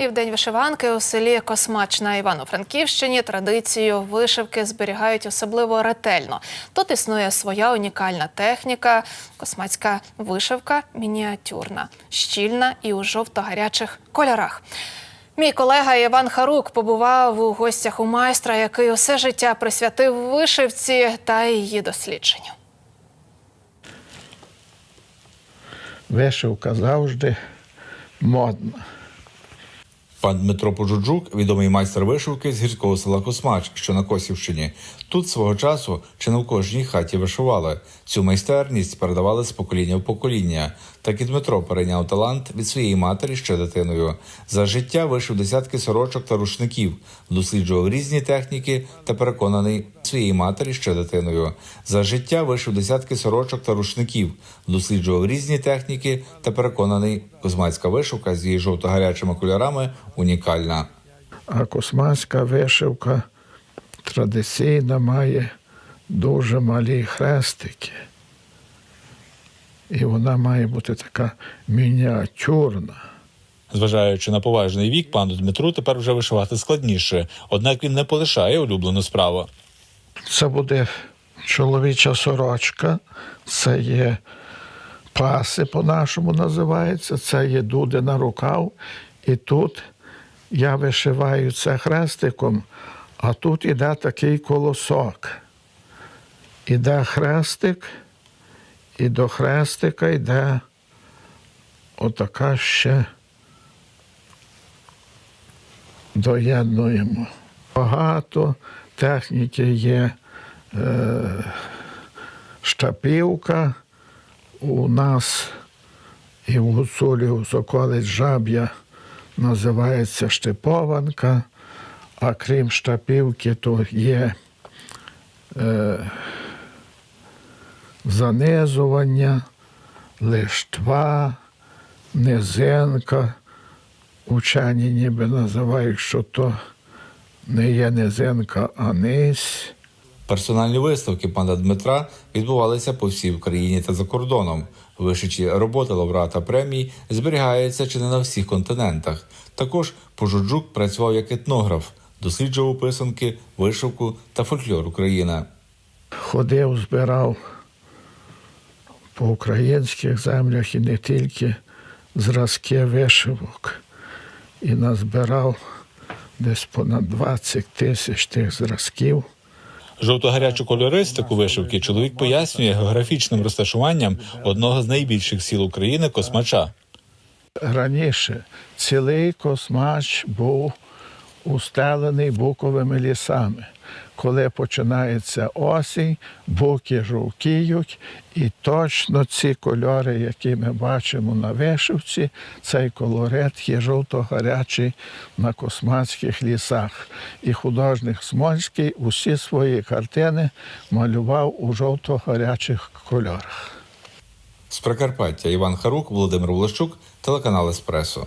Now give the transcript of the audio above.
І в день вишиванки у селі Космач на Івано-Франківщині традицію вишивки зберігають особливо ретельно. Тут існує своя унікальна техніка. Космацька вишивка мініатюрна, щільна і у жовто-гарячих кольорах. Мій колега Іван Харук побував у гостях у майстра, який усе життя присвятив вишивці та її дослідженню. Вишивка завжди модна. Пан Дмитро Пожуджук, відомий майстер вишивки з гірського села Космач, що на Косівщині. Тут свого часу чи не в кожній хаті вишивали. Цю майстерність передавали з покоління в покоління. Так і Дмитро перейняв талант від своєї матері ще дитиною. За життя вишив десятки сорочок та рушників, досліджував різні техніки та переконаний своєї матері ще дитиною. За життя вишив десятки сорочок та рушників, досліджував різні техніки та переконаний, космацька вишивка з її жовто-гарячими кольорами унікальна. А космацька вишивка традиційно має дуже малі хрестики. І вона має бути така мініатюрна. Зважаючи на поважний вік, пану Дмитру тепер вже вишивати складніше, однак він не полишає улюблену справу. Це буде чоловіча сорочка, це є паси по-нашому називається, це є дуди на рукав. І тут я вишиваю це хрестиком, а тут іде такий колосок. Іде хрестик, і до хрестика йде отака ще доєднуємо. Багато техніки є е, штапівка. У нас і в гуцулі у Соколець жаб'я називається штипованка, а крім штапівки, то є е, занизування, лиштва, низинка. Учені ніби називають, що то не є низинка, а низь. Персональні виставки пана Дмитра відбувалися по всій Україні та за кордоном. Вишиті роботи лауреата премій зберігаються чи не на всіх континентах. Також Пожуджук працював як етнограф, досліджував писанки, вишивку та фольклор України. ходив, збирав по українських землях і не тільки зразки вишивок. І назбирав десь понад 20 тисяч тих зразків. Жовто-гарячу кольористику вишивки чоловік пояснює географічним розташуванням одного з найбільших сіл України Космача. Раніше цілий космач був устелений буковими лісами. Коли починається осінь, буки жовтіють, і точно ці кольори, які ми бачимо на вишивці, цей колорит є жовто-гарячий на космацьких лісах. І художник Смольський усі свої картини малював у жовто-гарячих кольорах. З Прикарпаття Іван Харук, Володимир Волощук, телеканал Еспресо.